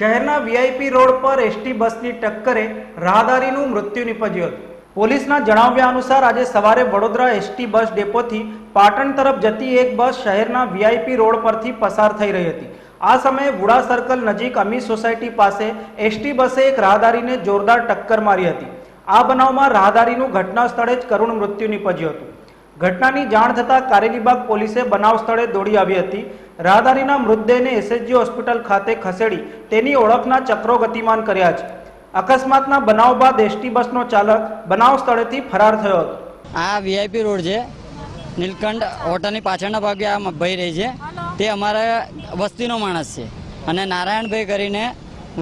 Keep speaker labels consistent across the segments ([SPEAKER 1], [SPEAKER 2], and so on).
[SPEAKER 1] શહેરના VIP road પર ST બસની ટક્કરે રાહદારીનું મૃત્યુ નિપજ્યું હતું. પોલીસના જણાવ્યા અનુસાર આજે સવારે વડોદરા એસટી બસ ડેપોથી પાટણ તરફ જતી એક બસ શહેરના વીઆઈપી રોડ પરથી પસાર થઈ રહી હતી. આ સમયે વુડા સર્કલ નજીક અમી સોસાયટી પાસે એસટી બસે એક રાહદારીને જોરદાર ટક્કર મારી હતી. આ બનાવમાં રાહદારીનું ઘટના સ્થળે જ કરુણ મૃત્યુ નિપજ્યું હતું. ઘટનાની જાણ થતાં કારેલીબાગ પોલીસે બનાવ સ્થળે દોડી આવી હતી. રાહદારીના મૃતદેહને એસએચજી હોસ્પિટલ ખાતે ખસેડી તેની ઓળખના ચક્રો ગતિમાન કર્યા છે. અકસ્માતના બનાવ બાદ એસટી બસનો ચાલક બનાવ સ્થળેથી ફરાર થયો હતો.
[SPEAKER 2] આ વીઆઈપી રોડ છે. નીલકંઠ હોટલની પાછળના ભાગે આ ભાઈ રહી છે. તે અમારા વસ્તીનો માણસ છે. અને નારાયણભાઈ કરીને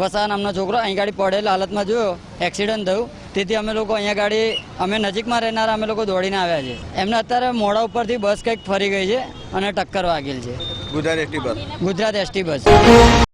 [SPEAKER 2] વસા નામનો છોકરો અહીં ગાડી પડેલ હાલતમાં જોયો, એક્સિડન્ટ થયું. તેથી અમે લોકો અહીંયા ગાડી અમે નજીકમાં રહેનારા અમે લોકો દોડીને આવ્યા છે એમને અત્યારે મોડા ઉપરથી બસ કંઈક ફરી ગઈ છે અને ટક્કર વાગેલ છે.
[SPEAKER 3] Gujarat ST bus.
[SPEAKER 2] Gujarat ST bus.